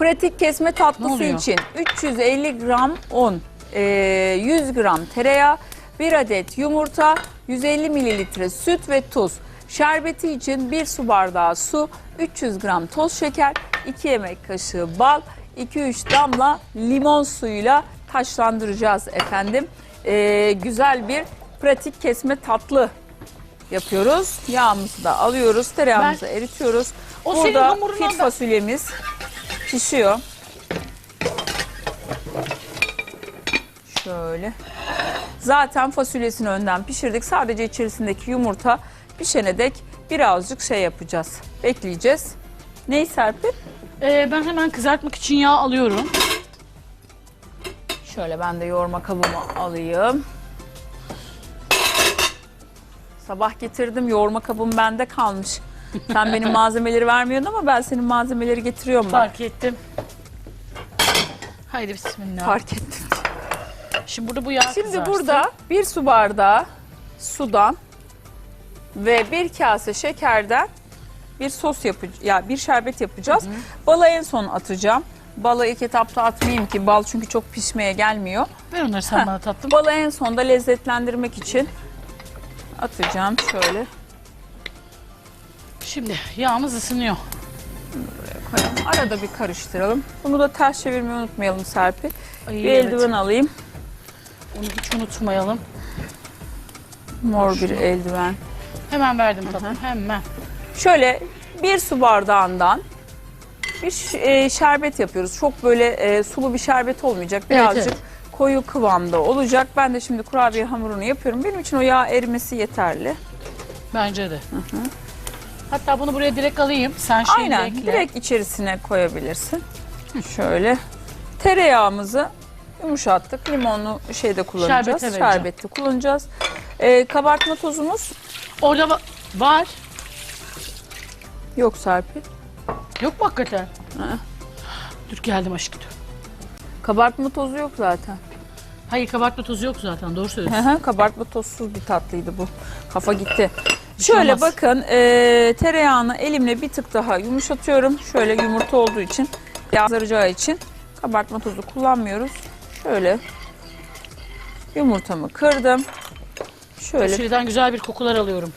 Pratik kesme tatlısı oluyor? için 350 gram un, e, 100 gram tereyağı, 1 adet yumurta, 150 mililitre süt ve tuz. Şerbeti için 1 su bardağı su, 300 gram toz şeker, 2 yemek kaşığı bal, 2-3 damla limon suyuyla taşlandıracağız efendim. E, güzel bir pratik kesme tatlı yapıyoruz. Yağımızı da alıyoruz, tereyağımızı eritiyoruz. O senin Burada hamurundan fit da- fasulyemiz pişiyor. Şöyle. Zaten fasulyesini önden pişirdik. Sadece içerisindeki yumurta pişene dek birazcık şey yapacağız. Bekleyeceğiz. Neyi Serpil? Ee, ben hemen kızartmak için yağ alıyorum. Şöyle ben de yoğurma kabımı alayım. Sabah getirdim yoğurma kabım bende kalmış. Sen benim malzemeleri vermiyordun ama ben senin malzemeleri getiriyorum bak. Fark ettim. Haydi bismillah. Fark ettim. Şimdi burada bu yağ Şimdi kızarsın. burada bir su bardağı sudan ve bir kase şekerden bir sos yapacağız. Ya bir şerbet yapacağız. Balı en son atacağım. Balı ilk etapta atmayayım ki bal çünkü çok pişmeye gelmiyor. Ver onları sen Heh. bana tatlım. Balı en sonda lezzetlendirmek için atacağım şöyle. Şimdi yağımız ısınıyor. koyalım. Arada bir karıştıralım. Bunu da ters çevirmeyi unutmayalım Serpil. Ay, Bir evet. eldiven alayım. Onu hiç unutmayalım. Mor bir eldiven. Hemen verdim tatlım. Hemen. Şöyle bir su bardağından bir e, şerbet yapıyoruz. Çok böyle e, sulu bir şerbet olmayacak. Birazcık evet. koyu kıvamda olacak. Ben de şimdi kurabiye hamurunu yapıyorum. Benim için o yağ erimesi yeterli. Bence de. Hatta bunu buraya direkt alayım. Sen şeyi Aynen. ekle. Direkt içerisine koyabilirsin. Şöyle tereyağımızı yumuşattık. Limonlu şeyde kullanacağız. Şerbete vereceğim. Kullanacağız. E, kabartma tozumuz Orada va- var. yok Serpil. Yok mu hakikaten? Ha. Dur geldim aşkım. dur. Kabartma tozu yok zaten. Hayır kabartma tozu yok zaten doğru söylüyorsun. Hı hı, Kabartma tozsuz bir tatlıydı bu. Kafa gitti. Şöyle olmaz. bakın e, tereyağını elimle bir tık daha yumuşatıyorum. Şöyle yumurta olduğu için, yazdaracağı için kabartma tozu kullanmıyoruz. Şöyle yumurtamı kırdım. Şöyle. Fasulyeden güzel bir kokular alıyorum.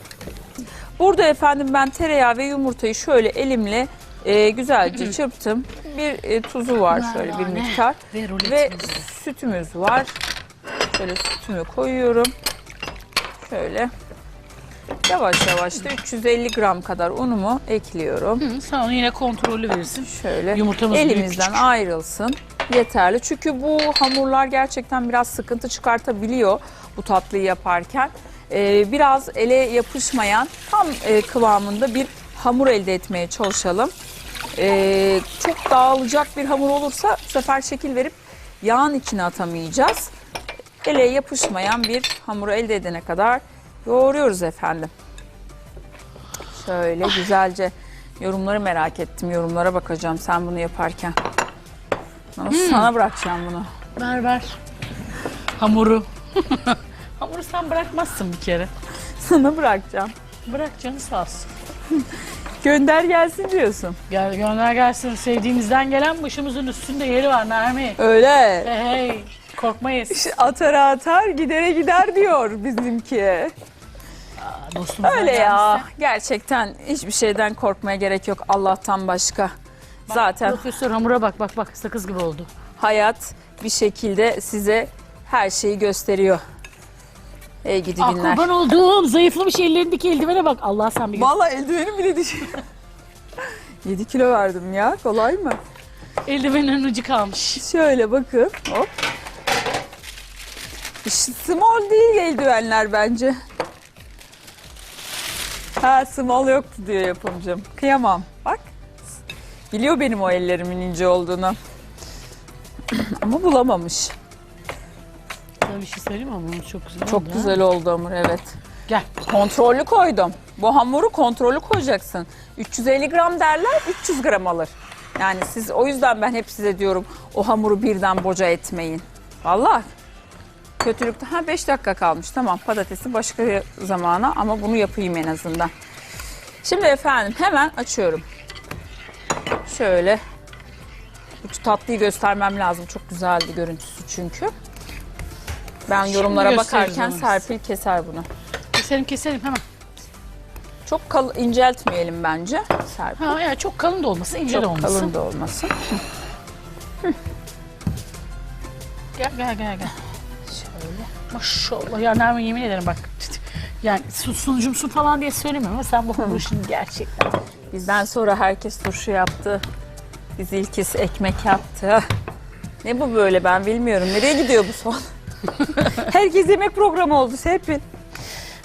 Burada efendim ben tereyağı ve yumurtayı şöyle elimle e, güzelce çırptım. Bir e, tuzu var şöyle bir Nane miktar. Ve sütümüz var. Şöyle sütümü koyuyorum. Şöyle. Yavaş yavaş da 350 gram kadar unumu ekliyorum. Hı, sen onu yine kontrollü verirsin. Şöyle Yumurtamız elimizden ayrılsın. Yeterli. Çünkü bu hamurlar gerçekten biraz sıkıntı çıkartabiliyor bu tatlıyı yaparken. Ee, biraz ele yapışmayan tam e, kıvamında bir hamur elde etmeye çalışalım. Ee, çok dağılacak bir hamur olursa bu sefer şekil verip yağın içine atamayacağız. Ele yapışmayan bir hamuru elde edene kadar yoğuruyoruz efendim. Şöyle güzelce yorumları merak ettim. Yorumlara bakacağım sen bunu yaparken. Ama Sana bırakacağım bunu. Ver ver. Hamuru. Hamuru sen bırakmazsın bir kere. Sana bırakacağım. Bırak canı sağ olsun. Gönder gelsin diyorsun. Gel gönder gelsin. Sevdiğimizden gelen başımızın üstünde yeri var Nermi. Öyle. Hey hey. Korkmayız. Atar atar gidere gider diyor bizimki. Dostumuzdan Öyle ya. gelmişse. Gerçekten hiçbir şeyden korkmaya gerek yok Allah'tan başka. Zaten Profesör hamura bak bak bak sakız gibi oldu. hayat bir şekilde size her şeyi gösteriyor. Ey gidi Ah günler. kurban olduğum zayıflamış ellerindeki eldivene bak. Allah sen bir gör. Vallahi eldivenim bile düşüyor. 7 kilo verdim ya. Kolay mı? Eldivenin ucu kalmış. Şöyle bakın. Hop. Small değil eldivenler bence. Ha small yoktu diyor yapımcım. Kıyamam. Bak. Biliyor benim o ellerimin ince olduğunu. Ama bulamamış. Sana bir şey söyleyeyim mi? Hamurumuz çok güzel Çok oldu, ha. güzel oldu hamur evet. Gel. Kontrollü koydum. Bu hamuru kontrollü koyacaksın. 350 gram derler 300 gram alır. Yani siz o yüzden ben hep size diyorum o hamuru birden boca etmeyin. Vallahi kötülükte ha 5 dakika kalmış tamam patatesi başka bir zamana ama bunu yapayım en azından. Şimdi efendim hemen açıyorum. Şöyle Bu tatlıyı göstermem lazım. Çok güzeldi görüntüsü çünkü. Ben yorumlara gösteririz bakarken onu. Serpil keser bunu. Keselim keselim hemen. Çok kal inceltmeyelim bence Serpil. Ha ya çok kalın da olmasın, ince de Çok olmasın. kalın da olmasın. Gel gel gel gel. Maşallah ya Nermin yemin ederim bak. Yani su, sunucum su falan diye söylemiyorum ama sen bu şimdi gerçekten. Bizden sonra herkes turşu yaptı. Biz ilkis ekmek yaptı. Ne bu böyle ben bilmiyorum. Nereye gidiyor bu son? Herkes yemek programı oldu Serpil.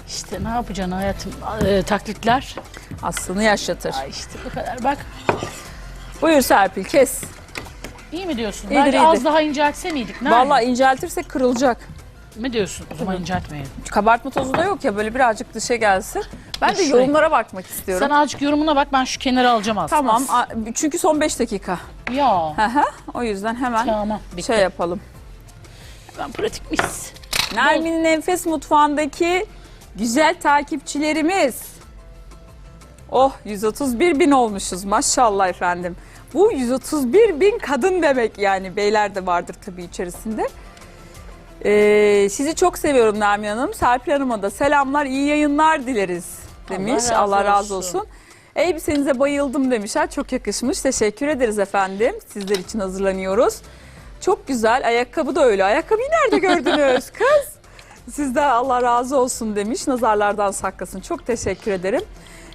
İşte ne yapacaksın hayatım? Ee, taklitler. Aslını yaşatır. Ay işte bu kadar bak. Buyur Serpil kes. İyi mi diyorsun? İyidir, Bence iyidir. az daha inceltse miydik? Nermin? Vallahi inceltirsek kırılacak. Ne diyorsun? O zaman inceltmeyelim. Kabartma tozu da yok ya böyle birazcık dışa gelsin. Ben de Şurayı. yorumlara bakmak istiyorum. Sen azıcık yorumuna bak ben şu kenara alacağım aslında. Tamam a- çünkü son 5 dakika. Ya. Hı hı. o yüzden hemen Tamam. Bitti. şey yapalım. Ben pratik mis. Nermin'in Enfes Mutfağı'ndaki güzel takipçilerimiz. Oh 131 bin olmuşuz maşallah efendim. Bu 131 bin kadın demek yani beyler de vardır tabii içerisinde. Ee, sizi çok seviyorum Nermin Hanım. Serpil Hanım'a da selamlar, iyi yayınlar dileriz demiş. razı Allah razı olsun. olsun. Elbisenize bayıldım demişler. Çok yakışmış. Teşekkür ederiz efendim. Sizler için hazırlanıyoruz. Çok güzel. Ayakkabı da öyle. Ayakkabıyı nerede gördünüz kız? Sizden Allah razı olsun demiş. Nazarlardan saklasın. Çok teşekkür ederim.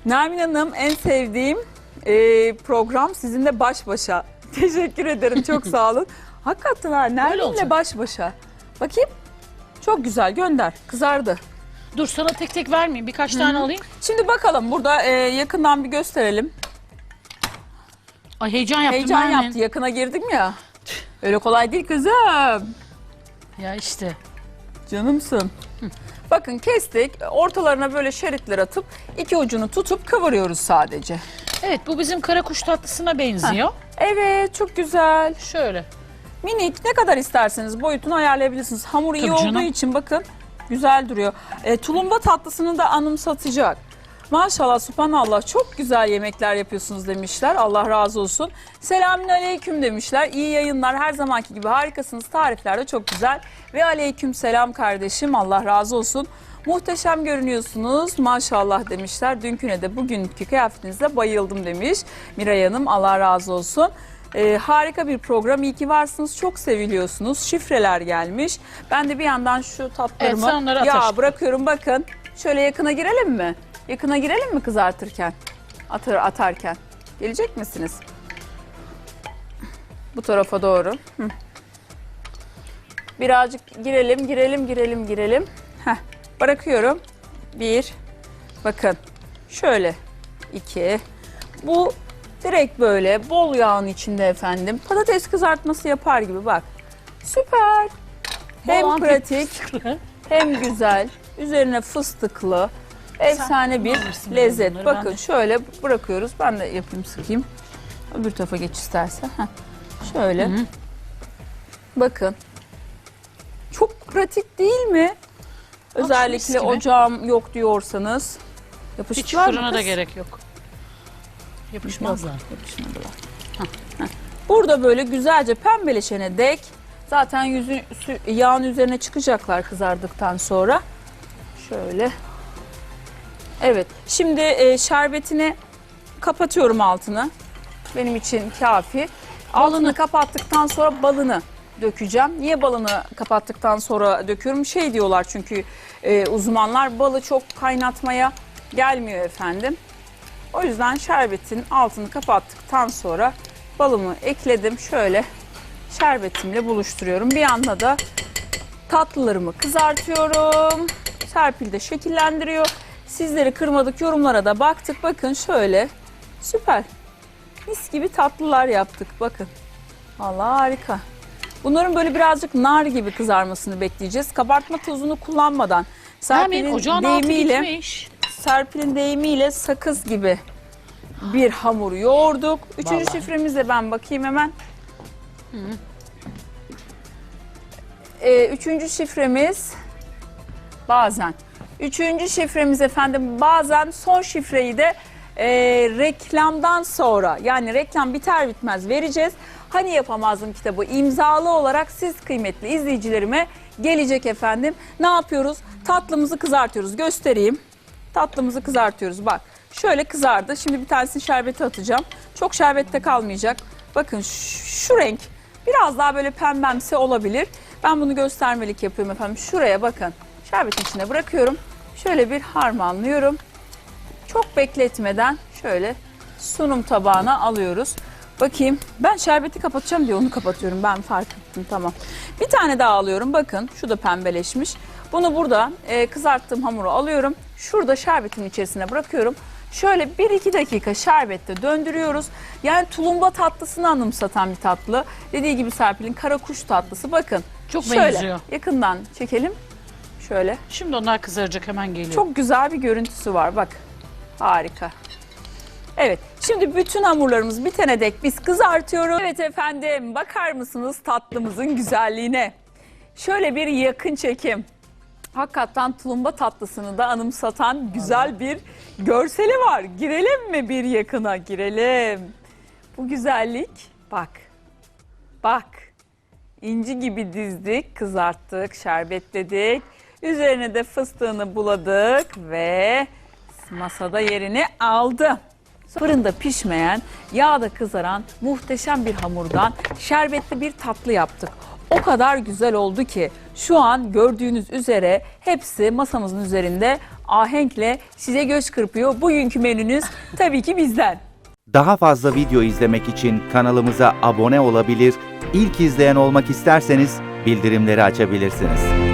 Nermin Hanım en sevdiğim e, program sizinle baş başa. Teşekkür ederim. Çok sağ olun. Hakikaten ha Nermin'le baş başa. Bakayım. Çok güzel gönder. Kızardı. Dur sana tek tek vermeyeyim. Birkaç tane alayım. Şimdi bakalım burada e, yakından bir gösterelim. Ay heyecan yaptım Heyecan Nermin. yaptı. Yakına girdim ya. Öyle kolay değil kızım. Ya işte. Canımsın. Bakın kestik. Ortalarına böyle şeritler atıp iki ucunu tutup kıvırıyoruz sadece. Evet bu bizim kara kuş tatlısına benziyor. Evet çok güzel. Şöyle. Minik ne kadar isterseniz boyutunu ayarlayabilirsiniz. Hamur iyi Tabii olduğu canım. için bakın güzel duruyor. E, tulumba tatlısını da anımsatacak. Maşallah subhanallah çok güzel yemekler yapıyorsunuz demişler. Allah razı olsun. Selamün aleyküm demişler. İyi yayınlar her zamanki gibi harikasınız. Tarifler de çok güzel. Ve aleyküm selam kardeşim Allah razı olsun. Muhteşem görünüyorsunuz maşallah demişler. Dünküne de bugünkü kıyafetinizle bayıldım demiş. Miray Hanım Allah razı olsun. Ee, harika bir program. İyi ki varsınız. Çok seviliyorsunuz. Şifreler gelmiş. Ben de bir yandan şu tatlarımı Evet, sen onları at ya bırakıyorum. Bakın şöyle yakına girelim mi? Yakına girelim mi kızartırken? Atar, atarken. Gelecek misiniz? Bu tarafa doğru. Hı. Birazcık girelim, girelim, girelim, girelim. Heh, bırakıyorum. Bir. Bakın. Şöyle. iki. Bu direkt böyle bol yağın içinde efendim. Patates kızartması yapar gibi bak. Süper. Hem Bol pratik fıstıklı. hem güzel. Üzerine fıstıklı. Efsane bir lezzet. bunları, ben Bakın de. şöyle bırakıyoruz. Ben de yapayım sıkayım. Öbür tarafa geç istersen. Heh. Şöyle. Bakın. Çok pratik değil mi? mis Özellikle gibi. ocağım yok diyorsanız. Hiç Yapıştılar mı fırına da kız? gerek yok. Yapışmazlar. Yok, yapışmadılar. Heh. Burada böyle güzelce pembeleşene dek zaten yüzü yağın üzerine çıkacaklar kızardıktan sonra. Şöyle. Evet. Şimdi e, şerbetini kapatıyorum altını. Benim için kafi. Altını kapattıktan sonra balını dökeceğim. Niye balını kapattıktan sonra döküyorum? Şey diyorlar çünkü e, uzmanlar balı çok kaynatmaya gelmiyor efendim. O yüzden şerbetin altını kapattıktan sonra balımı ekledim. Şöyle şerbetimle buluşturuyorum. Bir yanda da tatlılarımı kızartıyorum. Serpil de şekillendiriyor. Sizleri kırmadık yorumlara da baktık. Bakın şöyle süper. Mis gibi tatlılar yaptık bakın. Vallahi harika. Bunların böyle birazcık nar gibi kızarmasını bekleyeceğiz. Kabartma tozunu kullanmadan. Serpil'in ocağın altı deyimiyle gitmiş. Serpil'in deyimiyle sakız gibi bir hamur yoğurduk. Üçüncü Vallahi. şifremize ben bakayım hemen. Ee, üçüncü şifremiz bazen. Üçüncü şifremiz efendim bazen son şifreyi de e, reklamdan sonra yani reklam biter bitmez vereceğiz. Hani Yapamazdım kitabı imzalı olarak siz kıymetli izleyicilerime gelecek efendim. Ne yapıyoruz? Tatlımızı kızartıyoruz. Göstereyim. Tatlımızı kızartıyoruz. Bak şöyle kızardı. Şimdi bir tanesini şerbete atacağım. Çok şerbette kalmayacak. Bakın şu, şu renk biraz daha böyle pembemsi olabilir. Ben bunu göstermelik yapıyorum efendim. Şuraya bakın. Şerbetin içine bırakıyorum. Şöyle bir harmanlıyorum. Çok bekletmeden şöyle sunum tabağına alıyoruz. Bakayım ben şerbeti kapatacağım diye onu kapatıyorum. Ben fark ettim tamam. Bir tane daha alıyorum. Bakın şu da pembeleşmiş. Bunu burada e, kızarttığım hamuru alıyorum. Şurada şerbetin içerisine bırakıyorum. Şöyle 1-2 dakika şerbette döndürüyoruz. Yani tulumba tatlısını anımsatan bir tatlı. Dediği gibi Serpil'in kara kuş tatlısı. Bakın Çok şöyle benziyor. yakından çekelim. Şöyle. Şimdi onlar kızaracak hemen geliyor. Çok güzel bir görüntüsü var bak. Harika. Evet şimdi bütün hamurlarımız bitene dek biz kızartıyoruz. Evet efendim bakar mısınız tatlımızın güzelliğine? Şöyle bir yakın çekim. Hakikaten tulumba tatlısını da anımsatan güzel bir görseli var. Girelim mi bir yakına? Girelim. Bu güzellik bak. Bak. İnci gibi dizdik, kızarttık, şerbetledik. Üzerine de fıstığını buladık ve masada yerini aldı. Fırında pişmeyen, yağda kızaran muhteşem bir hamurdan şerbetli bir tatlı yaptık. O kadar güzel oldu ki şu an gördüğünüz üzere hepsi masamızın üzerinde ahenkle size göz kırpıyor. Bugünkü menünüz tabii ki bizden. Daha fazla video izlemek için kanalımıza abone olabilir, ilk izleyen olmak isterseniz bildirimleri açabilirsiniz.